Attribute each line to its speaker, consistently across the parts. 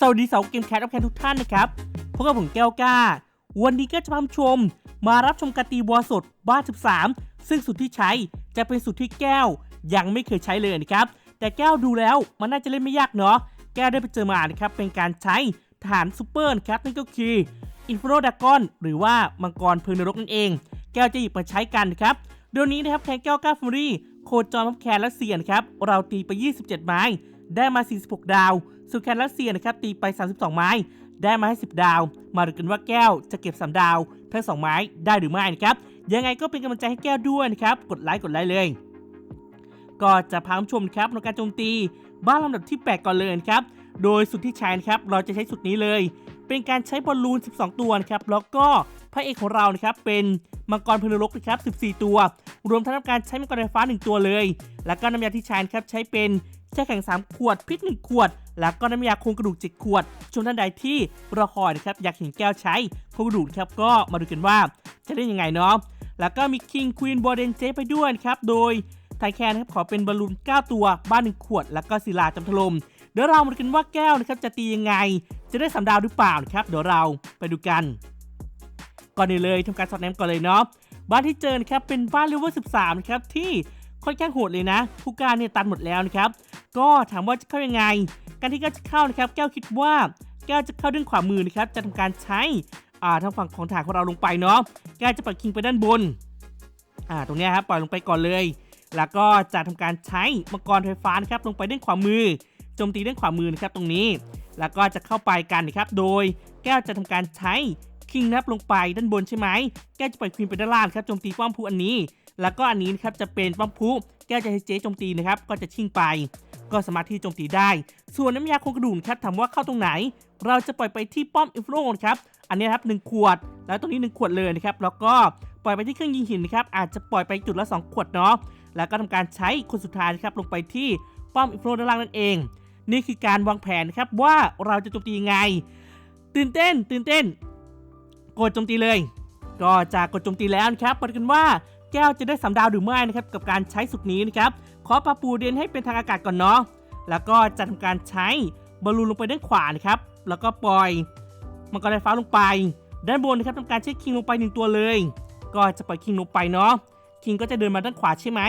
Speaker 1: สวัสดีสาวเกมแคทรับแคนทุกท่านนะครับ พบกับผมแก้วกล้า วันนี้ก็จะพาชม มารับชมการตีวอลสดบ้าน13 ซึ่งสูตรที่ใช้จะเป็นสูตรที่แก้ว ยังไม่เคยใช้เลยนะครับ แต่แก้วดูแล้วมันน่าจะเล่นไม่ยากเนาะ แก้วได้ไปเจอมานะครับ เป็นการใช้ฐานซูเปอร์นะครับนั่นก็คืออินฟ r ดากอนหรือว่ามังกรเพลิงนรกนั่นเอง แก้วจะหยิบมาใช้กันนะครับเดี๋ยวนี้นะครับแคนแก้วก้าฟอรี่โคจรพับแคนและเสียนครับเราตีไป 27 ไม้ ได้มา 46 ดาว ส่วนแคนรัสเซียนะครับตีไป 32 ไม้ ได้มาให้ 10 ดาว มาดูกันว่าแก้วจะเก็บ 3 ดาว ทั้ง 2 ไม้ได้หรือไม่นะครับ ยังไงก็เป็นกำลังใจให้แก้วด้วยนะครับ กดไลค์กดไลค์เลย ก็จะพาผู้ชมครับในการโจมตี บ้านลำดับที่ 8 ก่อนเลยนะครับ โดยสุดที่ใช้นะครับ เราจะใช้สุดนี้เลย เป็นการใช้บอลลูน 12 ตัวนะครับ แล้วก็พระเอกของเรานะครับ เป็นมังกรพลรกนะครับ 14 ตัว รวมทั้งทำการใช้มังกรไฟฟ้า 1 ตัวเลย แล้วก็น้ำยาที่ใช้นะครับ ใช้เป็นแช่แข็ง 3 ขวดพิษ1ขวด แล้วก็น้ำยาโครงกระดูก7ขวดชมท่านใดที่รอคอยนะครับอยากเห็นแก้วใช้โครงกระดูกนครับก็มาดูกันว่าจะได้ยังไงเนาะแล้วก็มีคิงควีนบอเดนเจไปด้วยนะครับ โดยไทแคนนะครับขอเป็นบอลลูน 9 ตัว บ้าน1ขวด แล้วก็ศิลาจำถล่มเดี๋ยวเรามาดูกันว่าแก้วนะครับจะตียังไง จะได้สามดาวหรือเปล่านะครับ เดี๋ยวเราไปดูกัน ก่อนอื่นเลยทำการสอดแนมก่อนเลยเนาะ บ้านที่เจอนะครับเป็นบ้านเลเวล13นะครับที่ค่อนข้างโหดเลยนะ ผู้การเนี่ยตันหมดแล้วนะครับ ก็ถามว่าจะเข้ายังไง การที่แก้วจะเข้านะครับ แก้วคิดว่าแก้วจะเข้าด้านขวามือนะครับ จะทำการใช้อ่าทางฝั่งของฐานของเราลงไปเนาะ แก้วจะปล่อยคิงไปด้านบน อ่า ตรงนี้ครับปล่อยลงไปก่อนเลย แล้วก็จะทำการใช้มังกรไฟฟ้านะครับลงไปด้านขวามือ โจมตีด้านขวามือนะครับตรงนี้ แล้วก็จะเข้าไปกันนะครับ โดยแก้วจะทำการใช้คิงนะครับลงไปด้านบนใช่ไหม แก้วจะปล่อยควีนไปด้านล่างครับโจมตีป้อมพูอันนี้ แล้วก็อันนี้นะครับจะเป็นป้อมพู แก้วจะให้เจ๊โจมตีนะครับก็จะชิ่งไป ก็สามารถที่โจมตีได้ ส่วนน้ำยาโครงกระดูกครับถามว่าเข้าตรงไหน เราจะปล่อยไปที่ป้อมอิฟโรนครับอันนี้ครับหนึ่งขวด แล้วตรงนี้ 1 ขวดเลยนะครับแล้วก็ปล่อยไปที่เครื่องยิงหินนะครับอาจจะปล่อยไปจุดละ 2 ขวดเนาะแล้วก็ทำการใช้คนสุดท้ายนะครับลงไปที่ป้อมอิฟโรด้านล่างนั่นเอง นี่คือการวางแผนครับว่าเราจะโจมตียังไง ตื่นเต้น ตื่นเต้นกดโจมตีเลย ก็จะกดโจมตีแล้วนะครับมากันว่า แก้วจะได้สามดาวหรือไม่นะครับกับการใช้สุดนี้นะครับขอปาปูเดนให้เป็นทางอากาศก่อนเนาะแล้วก็จะทำการใช้บอลลูนลงไปด้านขวานะครับแล้วก็ปล่อยมังกรไฟฟ้าลงไป ด้านบนนะครับทำการเช็คคิงลงไปหนึ่งตัวเลย ก็จะปล่อยคิงลงไปเนาะคิงก็จะเดินมาด้านขวาใช่ไหม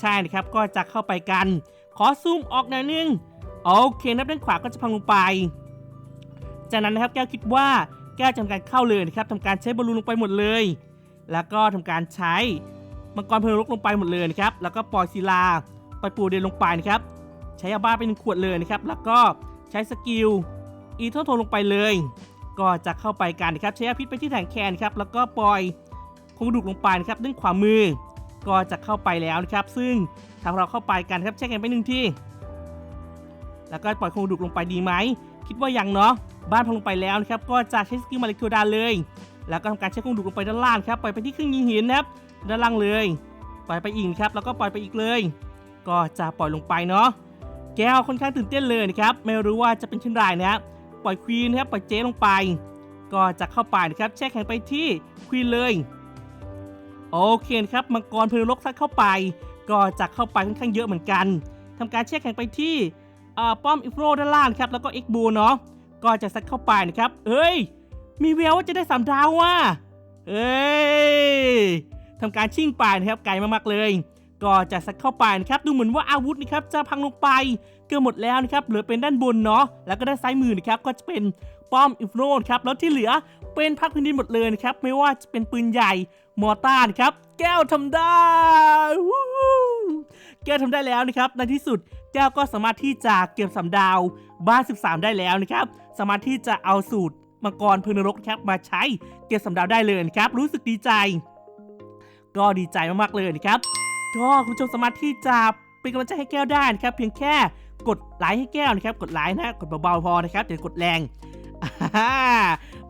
Speaker 1: ใช่นะครับก็จะเข้าไปกัน ขอซูมออกหน่อยนึงโอเคนับด้านขวาก็จะพังลงไป จากนั้นนะครับแก้วคิดว่าแก้วจะทำการเข้าเลยนะครับทำการใช้บอลลูนลงไปหมดเลย แล้วก็ทำการใช้ มังกรเพลิงลุกลงไปหมดเลยนะครับ แล้วก็ปล่อยศิลาปล่อยปูเดนลงไปนะครับ ใช้ยาบ้าไปหนึ่งขวดเลยนะครับ แล้วก็ใช้สกิลอีเทอร์โทลงไปเลย ก็จะเข้าไปกันนะครับ ใช้ยาพิษไปที่แทงแคนครับ แล้วก็ปล่อยคงกระดูกลงไปนะครับด้านขวามือ ก็จะเข้าไปแล้วนะครับ ซึ่งทางเราเข้าไปกันครับ เช็คกันไปหนึ่งที่ แล้วก็ปล่อยโครงดูกลงไปดีไหม คิดว่ายังเนาะ บ้านพังลงไปแล้วนะครับ ก็จะใช้สกิลมาเลคิวดาเลย แล้วก็ทำการใช้โครงดูกลงไปด้านล่างครับ ปล่อยไปที่เครื่องยิงหินนะครับ ด้านล่างเลย ปล่อยไปอีกครับ แล้วก็ปล่อยไปอีกเลย ก็จะปล่อยลงไปเนาะ แก้วค่อนข้างตื่นเต้นเลยนะครับ ไม่รู้ว่าจะเป็นเช่นไรนะครับปล่อยควีนนะครับปล่อยเจลงไป ก็จะเข้าไปนะครับ แช่แข็งไปที่ควีนเลย โอเคนะครับ มังกรเพลิงลกซัดเข้าไป ก็จะเข้าไปค่อนข้างเยอะเหมือนกันทำการแช่แข็งไปที่ป้อมอิฟโรด้านล่างครับ แล้วก็เอ็กบูเนาะ ก็จะซัดเข้าไปนะครับ เอ้ย มีแววว่าจะได้สามดาวว่ะเอ้ย ทำการชิ่งไปนะครับไกลมากๆเลย ก็จะซัดเข้าไปนะครับดูเหมือนว่าอาวุธนะครับจะพังลงไปเกือบหมดแล้วนะครับเหลือเป็นด้านบนเนาะแล้วก็ด้านซ้ายมือนะครับก็จะเป็นป้อมอิฟโรนครับแล้วที่เหลือเป็นพักพื้นดินหมดเลยนะครับไม่ว่าจะเป็นปืนใหญ่มอร์ต้านะครับแก้วทำได้แก้วทำได้แล้วนะครับในที่สุดแก้วก็สามารถที่จะเก็บสามดาวบ้าน 13 ได้แล้วนะครับสามารถที่จะเอาสูตรมังกรเพลิงนรกครับมาใช้เก็บสามดาวได้เลยนะครับรู้สึกดีใจ ก็ดีใจมากๆเลยนะครับก็คุณผู้ชมสามารถที่จะเป็นกำลังใจให้แก้วได้นะครับ เพียงแค่กดไลค์ให้แก้วนะครับ กดไลค์นะกดเบาๆพอนะครับอย่ากดแรง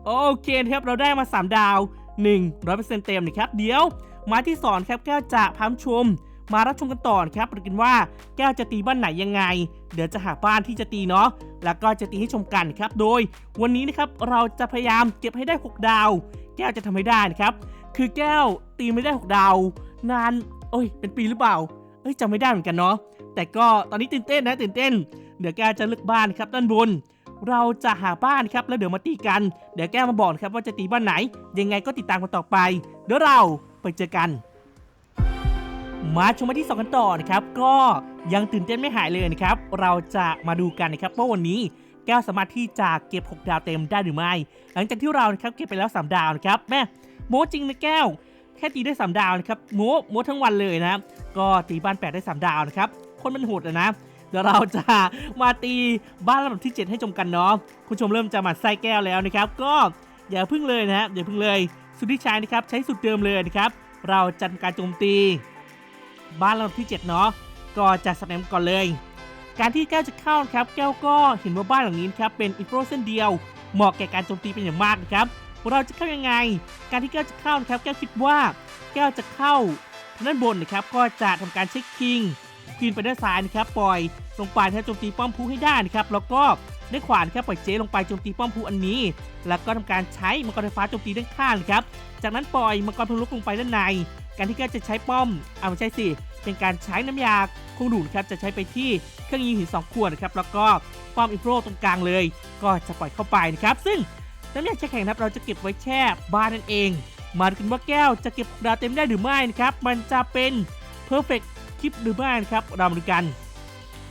Speaker 1: โอเคครับเราได้มา 3 ดาว 100%เต็มนะครับเดี๋ยวมาที่สอนครับแก้วจะพามชม มารับชมกันต่อนะครับดูกันว่าแก้วจะตีบ้านไหนยังไง เดี๋ยวจะหาบ้านที่จะตีเนาะแล้วก็จะตีให้ชมกันครับ โดย วันนี้นะครับเราจะพยายามเก็บให้ได้ 6 ดาว แก้วจะทำให้ได้นะครับ คือแก้วตีไม่ได้ 6 ดาว นาน โอ้ย เป็นปีหรือเปล่า เอ้ยจำไม่ได้เหมือนกันเนาะ แต่ก็ตอนนี้ตื่นเต้นนะตื่นเต้น เดี๋ยวแก้วจะเลือกบ้านครับด้านบน เราจะหาบ้านครับแล้วเดี๋ยวมาตีกัน เดี๋ยวแก้วมาบอกครับว่าจะตีบ้านไหน ยังไงก็ติดตามกันต่อไป เดี๋ยวเราไปเจอกัน มาชมมาที่สองกันต่อนะครับ ก็ยังตื่นเต้นไม่หายเลยนะครับ เราจะมาดูกันนะครับว่าวันนี้แก้วสามารถที่จะเก็บ 6 ดาวเต็มได้หรือไม่ หลังจากที่เรานะครับเก็บไปแล้ว 3 ดาวนะครับแม่ โม้จริงนะแก้ว แค่ตีได้ 3 ดาวนะครับโม้โม้ทั้งวันเลยนะก็ตีบ้าน 8 ได้ 3 ดาวนะครับคนมันโหดอะนะเดี๋ยวเราจะมาตีบ้านลำดับที่ 7 ให้ชมกันเนาะคุณชมเริ่มจะหมัดไส้แก้วแล้วนะครับ ก็อย่าพึ่งเลยนะฮะอย่าพึ่งเลยสุดที่ใช้นะครับใช้สุดเดิมเลยนะครับ เราจัดการโจมตี บ้านลำดับที่ 7 เนาะก็จะสแนมก่อนเลย การที่แก้วจะเข้านะครับ แก้วก็เห็นว่าบ้านหลังนี้ครับเป็นอินโฟเส้นเดียวเหมาะแก่การโจมตีเป็นอย่างมากนะครับ เราจะเข้ายังไง การที่แก้วจะเข้านะครับ แก้วคิดว่าแก้วจะเข้าด้านบนนะครับ ก็จะทำการเช็คคิงควีนไปด้านซ้ายนะครับ ปล่อยลงไปนะครับโจมตีป้อมพูให้ได้นะครับ แล้วก็ได้ขวานนะครับปล่อยเจลงไปโจมตีป้อมพูอันนี้ แล้วก็ทำการใช้มังกรไฟฟ้าโจมตีด้านข้างนะครับ จากนั้นปล่อยมังกรพลุกลงไปด้านใน การที่แก้วจะใช้ป้อมเอาไม่ใช่สิ เป็นการใช้น้ำยาคงดูดครับ จะใช้ไปที่เครื่องยิงหิน2ขวดนะครับ แล้วก็ป้อมอินโฟรตรงกลางเลย ก็จะปล่อยเข้าไปนะครับ ซึ่ง น้ำยาแช่แข็งครับเราจะเก็บไว้แช่บ้านนั่นเองมาดูกันว่าแก้วจะเก็บดาวเต็มได้หรือไม่นะครับ มันจะเป็นเพอร์เฟกคลิปหรือไม่นะครับ เรามาดูกัน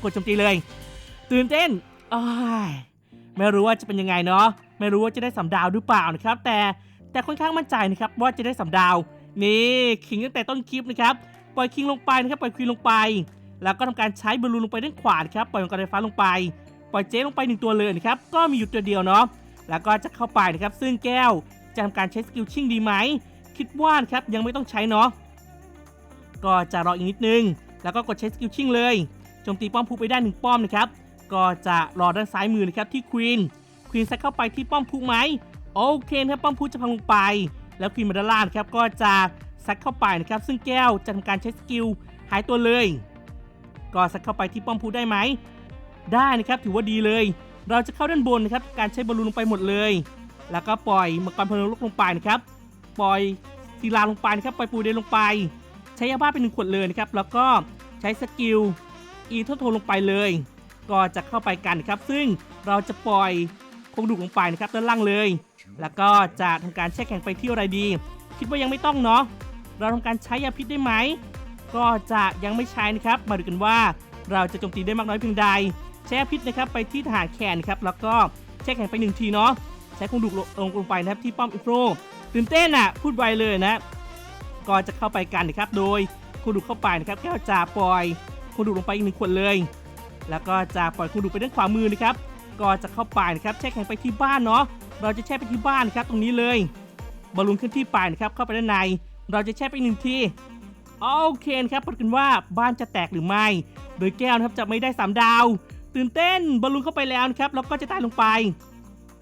Speaker 1: กดโจมตีเลย ตื่นเต้นอ้ายไม่รู้ว่าจะเป็นยังไงเนาะ ไม่รู้ว่าจะได้สำดาวหรือเปล่านะครับ แต่แต่ค่อนข้างมั่นใจนะครับว่าจะได้สำดาว นี่ขิงตั้งแต่ต้นคลิปนะครับ ปล่อยคิงลงไปนะครับ ปล่อยควีนลงไป แล้วก็ทำการใช้บอลลูนลงไปด้านขวานครับ ปล่อยมังกรไฟฟ้าลงไป ปล่อยเจ๊ลงไปหนึ่งตัวเลยนะครับ ก็มีอยู่ตัวเดียวเนาะ แล้วก็จะเข้าไปนะครับ ซึ่งแก้วจะทำการใช้สกิลชิ่งดีไหม คิดว่านครับยังไม่ต้องใช้เนาะ ก็จะรออีกนิดนึง แล้วก็กดใช้สกิลชิ่งเลย โจมตีป้อมพูไปได้หนึ่งป้อมนะครับ ก็จะรอด้านซ้ายมือนะครับที่ควีน ควีนซัดเข้าไปที่ป้อมพูไหม โอเคครับป้อมพูจะพังลงไป แล้วควีนมาด้านล่างนครับก็จะซัดเข้าไปนะครับ ซึ่งแก้วจะทำการใช้สกิลหายตัวเลย ก็ซัดเข้าไปที่ป้อมพูได้ไหม ได้นะครับถือว่าดีเลย เราจะเข้าด้านบนนะครับการใช้บอลลูนลงไปหมดเลย แล้วก็ปล่อยมังกรพลังลกลงไปนะครับปล่อยศิลาลงไปนะครับปล่อยปูเดนลงไป ใช้ยาบ้าเป็นหนึ่งขวดเลยนะครับแล้วก็ใช้สกิลอีทโทลงไปเลย ก็จะเข้าไปกันครับ ซึ่งเราจะปล่อยคงดุลงไปนะครับด้านล่างเลย แล้วก็จะทำการแช่แข็งไปที่อะไรดี คิดว่ายังไม่ต้องเนาะเราทำการใช้ยาพิษได้ไหมก็จะยังไม่ใช้นะครับ มาดูกันว่าเราจะโจมตีได้มากน้อยเพียงใด ใช้พิษนะครับไปที่ทหารแขนครับแล้วก็แช่แข็งไปหนึ่งทีเนาะใช้คงดุกลงลงไปนะครับที่ป้อมอินโฟรตื่นเต้นอะพูดไวเลยนะ ก็จะเข้าไปกันนะครับโดยคงดุกเข้าไปนะครับแก้วจะปล่อยคงดุกลงไปอีกหนึ่งขวดเลย แล้วก็จะปล่อยคงดุกไปด้านขวามือนะครับก็จะเข้าไปนะครับแช่แข็งไปที่บ้านเนาะเราจะแช่ไปที่บ้านนะครับตรงนี้เลยบอลลูนเคลื่อนที่ไปนะครับเข้าไปด้านใน เราจะแช่ไปหนึ่งทีโอเคนะครับปรากฏว่าบ้านจะแตกหรือไม่ โดยแก้วนะครับจะไม่ได้สามดาว ตื่นเต้นบอลลูนเข้าไปแล้วนะครับแล้วก็จะตายลงไป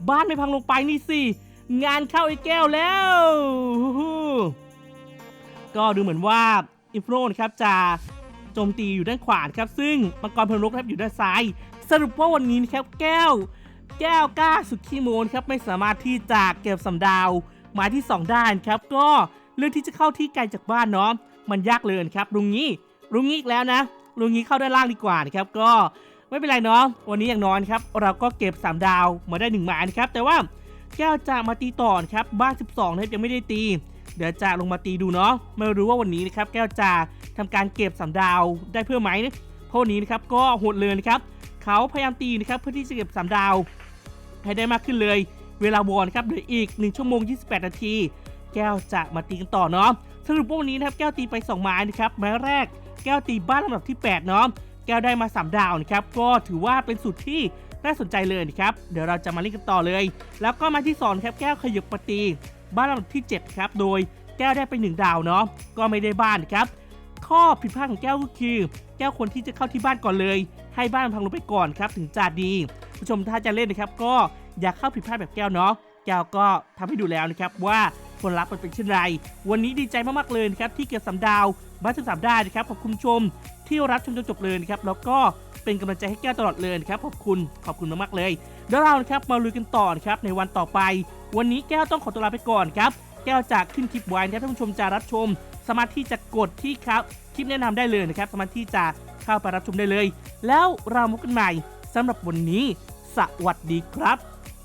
Speaker 1: บ้านไม่พังลงไปนี่สิงานเข้าไอ้แก้วแล้ว ก็ดูเหมือนว่าอินฟโรนะครับจะโจมตีอยู่ด้านขวาครับ ซึ่งมังกรพลนกครับอยู่ด้านซ้าย สรุปว่าวันนี้นะครับแก้ว แก้วกล้าสุดขี้โมนครับไม่สามารถที่จะเก็บสำดาวมาที่2ด้านครับ ก็เรื่องที่จะเข้าที่ไกลจากบ้านเนาะมันยากเลยนะครับลุงงี้ลุงงี้อีกแล้วนะลุงงี้เข้าด้านล่างดีกว่านะครับก็ ไม่เป็นไรเนาะวันนี้อย่างน้อยนครับเราก็เก็บ 3 ดาวมาได้1หมายนะครับแต่ว่าแก้วจะมาตีต่อนครับบ้าน 12นะครับยังไม่ได้ตี เดี๋ยวจะลงมาตีดูเนาะไม่รู้ว่าวันนี้นะครับแก้วจะทำการเก็บ3ดาวได้เพิ่มไหมเพราะวันนี้นะครับก็โหดเลยนะครับเขาพยายามตีนะครับเพื่อที่จะเก็บ3ดาว ให้ได้มากขึ้นเลย เวลาวอนครับเหลืออีก1ชั่วโมง 28 นาที แก้วจะมาตีกันต่อเนาะสรุปว่าวันนี้นะครับแก้วตีไป 2 ไม้นะครับไม้แรกแก้วตีบ้านลำดับที่ 8 เนาะ แก้วได้มา 3 ดาวนะครับ ก็ถือว่าเป็นสุดที่น่าสนใจเลยนะครับ เดี๋ยวเราจะมาเล่นกันต่อเลย แล้วก็มาที่2ครับแก้วขยบปตีบ้านลำดับที่ 7 ครับ โดยแก้วได้ไป 1 ดาวเนาะ ก็ไม่ได้บ้านครับ ข้อผิดพลาดของแก้วก็คือ แก้วควรที่จะเข้าที่บ้านก่อนเลย ให้บ้านมันพังลงไปก่อนครับ ถึงจะดีผู้ชมถ้าจะเล่นนะครับ ก็อย่าเข้าผิดพลาดแบบแก้วเนาะ แก้วก็ทำให้ดูแล้วนะครับว่าผลลัพธ์มันเป็นเช่นไร วันนี้ดีใจมากๆเลยนะครับที่เกิดสามดาวบ้านสิบสามได้นะครับขอบคุณผู้ชม ที่รับชมจนจบเลยนะครับแล้วก็เป็นกำลังใจให้แก้วตลอดเลยครับขอบคุณขอบคุณมากๆเลยเดี๋ยวเราครับมาลุยกันต่อครับในวันต่อไป วันนี้แก้วต้องขอตัวลาไปก่อนครับแก้วจะขึ้นคลิปไว้นะครับท่านผู้ชมจะรับชม สามารถที่จะกดที่ครับคลิปแนะนำได้เลยนะครับสามารถที่จะเข้าไปรับชมได้เลย แล้วเราพบกันใหม่สำหรับวันนี้ สวัสดีครับ